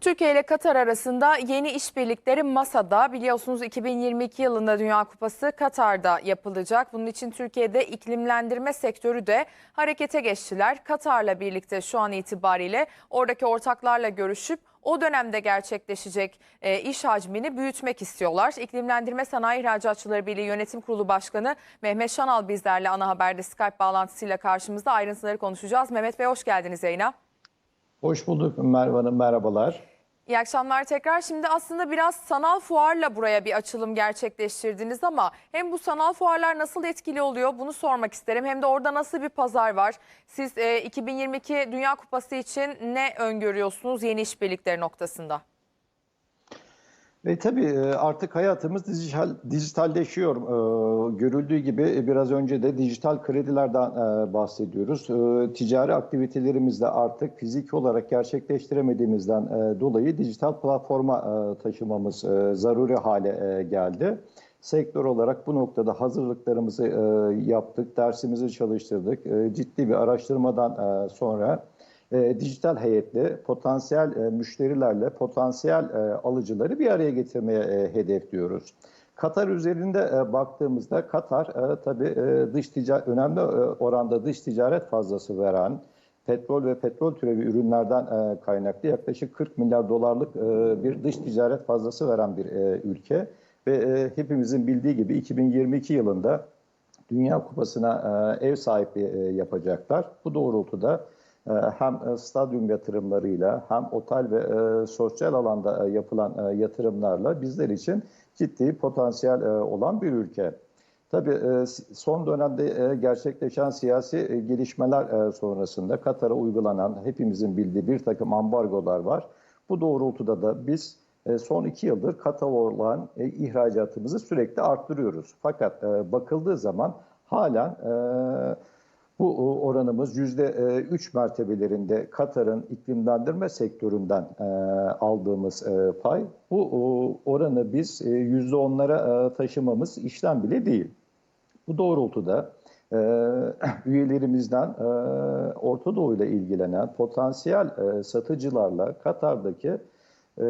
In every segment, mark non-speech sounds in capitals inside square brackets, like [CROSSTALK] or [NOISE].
Türkiye ile Katar arasında yeni işbirlikleri masada. Biliyorsunuz 2022 yılında Dünya Kupası Katar'da yapılacak. Bunun için Türkiye'de iklimlendirme sektörü de harekete geçtiler. Katar'la birlikte şu an itibariyle oradaki ortaklarla görüşüp o dönemde gerçekleşecek e, iş hacmini büyütmek istiyorlar. İklimlendirme Sanayi İhracatçıları Birliği Yönetim Kurulu Başkanı Mehmet Şanal bizlerle ana haberde Skype bağlantısıyla karşımızda ayrıntıları konuşacağız. Mehmet Bey hoş geldiniz yayına. Hoş bulduk Merve Hanım, merhabalar. İyi akşamlar tekrar. Şimdi aslında biraz sanal fuarla buraya bir açılım gerçekleştirdiniz ama hem bu sanal fuarlar nasıl etkili oluyor bunu sormak isterim. Hem de orada nasıl bir pazar var? Siz e, 2022 Dünya Kupası için ne öngörüyorsunuz yeni işbirlikleri noktasında? Ve tabii e, artık hayatımız dijital, dijitalleşiyor. Ee, görüldüğü gibi biraz önce de dijital kredilerden e, bahsediyoruz. Ticari aktivitelerimizde artık fiziki olarak gerçekleştiremediğimizden e, dolayı dijital platforma e, taşımamız e, zaruri hale e, geldi. Sektör olarak bu noktada hazırlıklarımızı e, yaptık, dersimizi çalıştırdık. E, ciddi bir araştırmadan e, sonra e, dijital heyetle potansiyel e, müşterilerle potansiyel e, alıcıları bir araya getirmeye e, hedefliyoruz. Katar üzerinde e, baktığımızda Katar e, tabii e, dış ticaret önemli e, oranda dış ticaret fazlası veren petrol ve petrol türevi ürünlerden e, kaynaklı yaklaşık 40 milyar dolarlık e, bir dış ticaret fazlası veren bir e, ülke ve e, hepimizin bildiği gibi 2022 yılında Dünya Kupası'na e, ev sahipliği e, yapacaklar. Bu doğrultuda hem e, stadyum yatırımlarıyla hem otel ve e, sosyal alanda e, yapılan yatırımlarla bizler için ciddi potansiyel olan bir ülke. Tabii son dönemde gerçekleşen siyasi gelişmeler sonrasında Katar'a uygulanan hepimizin bildiği bir takım ambargolar var. Bu doğrultuda da biz son iki yıldır Katar'a olan ihracatımızı sürekli arttırıyoruz. Fakat bakıldığı zaman halen bu oranımız %3 mertebelerinde Katar'ın iklimlendirme sektöründen e, aldığımız e, pay. Bu oranı biz e, %10'lara e, taşımamız işlem bile değil. Bu doğrultuda e, [CLEARS THROAT] üyelerimizden e, Orta Doğu ile ilgilenen potansiyel e, satıcılarla Katar'daki e,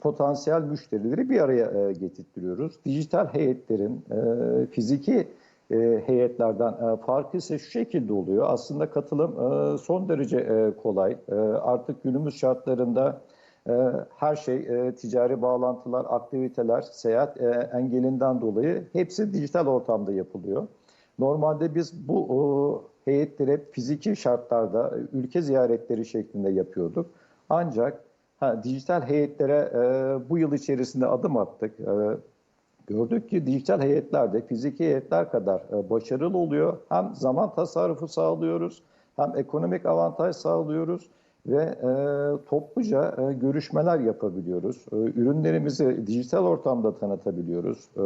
potansiyel müşterileri bir araya e, getirtiyoruz. Dijital heyetlerin e, fiziki e, heyetlerden e, farkı ise şu şekilde oluyor. Aslında katılım e, son derece e, kolay. E, artık günümüz şartlarında e, her şey e, ticari bağlantılar, aktiviteler, seyahat e, engelinden dolayı hepsi dijital ortamda yapılıyor. Normalde biz bu o, heyetleri fiziki şartlarda e, ülke ziyaretleri şeklinde yapıyorduk. Ancak ha, dijital heyetlere e, bu yıl içerisinde adım attık. E, gördük ki dijital heyetlerde fiziki heyetler kadar e, başarılı oluyor. Hem zaman tasarrufu sağlıyoruz, hem ekonomik avantaj sağlıyoruz ve e, topluca e, görüşmeler yapabiliyoruz. E, ürünlerimizi dijital ortamda tanıtabiliyoruz. E,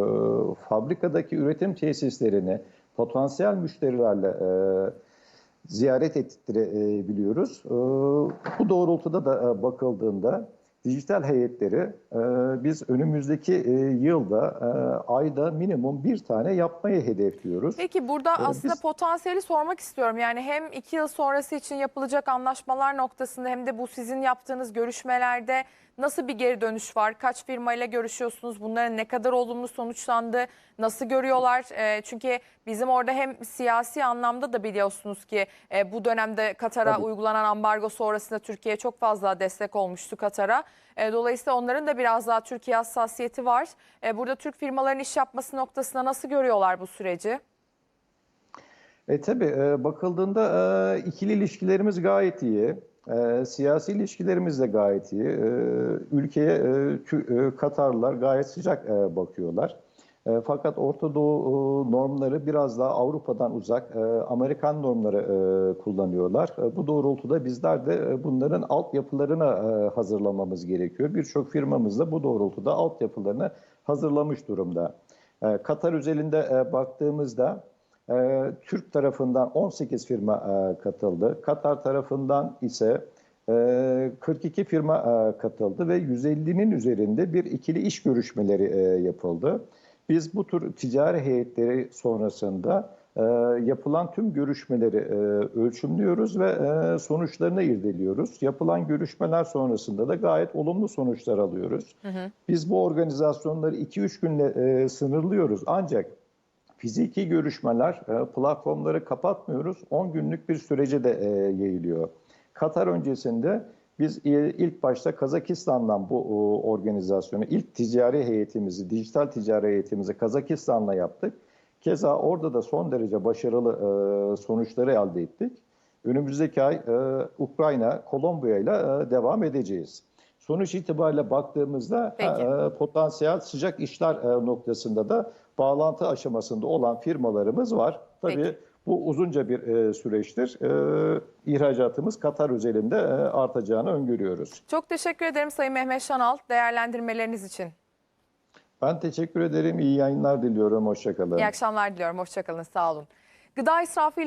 fabrikadaki üretim tesislerini potansiyel müşterilerle e, ziyaret ettirebiliyoruz. E, bu doğrultuda da e, bakıldığında dijital heyetleri e, biz önümüzdeki e, yılda e, ayda minimum bir tane yapmayı hedefliyoruz. Peki burada Ee, aslında biz- potansiyeli sormak istiyorum. Yani hem iki yıl sonrası için yapılacak anlaşmalar noktasında hem de bu sizin yaptığınız görüşmelerde nasıl bir geri dönüş var? Kaç firmayla görüşüyorsunuz? Bunların ne kadar olumlu sonuçlandı? Nasıl görüyorlar? Çünkü bizim orada hem siyasi anlamda da biliyorsunuz ki e, bu dönemde Katar'a uygulanan ambargo sonrasında Türkiye çok fazla destek olmuştu Katar'a. E, dolayısıyla onların da biraz daha Türkiye hassasiyeti var. E, burada Türk firmaların iş yapması noktasında nasıl görüyorlar bu süreci? E tabii e, bakıldığında e, ikili ilişkilerimiz gayet iyi. E, siyasi ilişkilerimiz de gayet iyi. E, ülkeye e, Tü- e, Katarlılar gayet sıcak e, bakıyorlar. E, fakat Orta Doğu e, normları biraz daha Avrupa'dan uzak, e, Amerikan normları kullanıyorlar. Bu doğrultuda bizler de bunların altyapılarını e, hazırlamamız gerekiyor. Birçok firmamız da bu doğrultuda altyapılarını hazırlamış durumda. Katar özelinde baktığımızda Türk tarafından 18 firma katıldı. Katar tarafından ise e, 42 firma katıldı ve 150'nin üzerinde bir ikili iş görüşmeleri yapıldı. Biz bu tür ticari heyetleri sonrasında e, yapılan tüm görüşmeleri e, ölçümlüyoruz ve e, sonuçlarını irdeliyoruz. Yapılan görüşmeler sonrasında da gayet olumlu sonuçlar alıyoruz. Biz bu organizasyonları 2-3 günle e, sınırlıyoruz ancak fiziki görüşmeler, e, platformları kapatmıyoruz. 10 günlük bir sürece de e, yayılıyor. Katar öncesinde biz ilk başta Kazakistan'dan bu e, organizasyonu, ilk ticari heyetimizi, dijital ticari heyetimizi Kazakistan'la yaptık. Keza orada da son derece başarılı e, sonuçları elde ettik. Önümüzdeki ay e, Ukrayna, Kolombiya ile devam edeceğiz. Sonuç itibariyle baktığımızda Peki. potansiyel sıcak işler noktasında da bağlantı aşamasında olan firmalarımız var. Tabii Peki. Bu uzunca bir e, süreçtir. E, ihracatımız Katar özelinde e, artacağını öngörüyoruz. Çok teşekkür ederim Sayın Mehmet Şanal değerlendirmeleriniz için. Ben teşekkür ederim. İyi yayınlar diliyorum. Hoşçakalın. İyi akşamlar diliyorum. Hoşçakalın. Sağ olun. Gıda israfıyla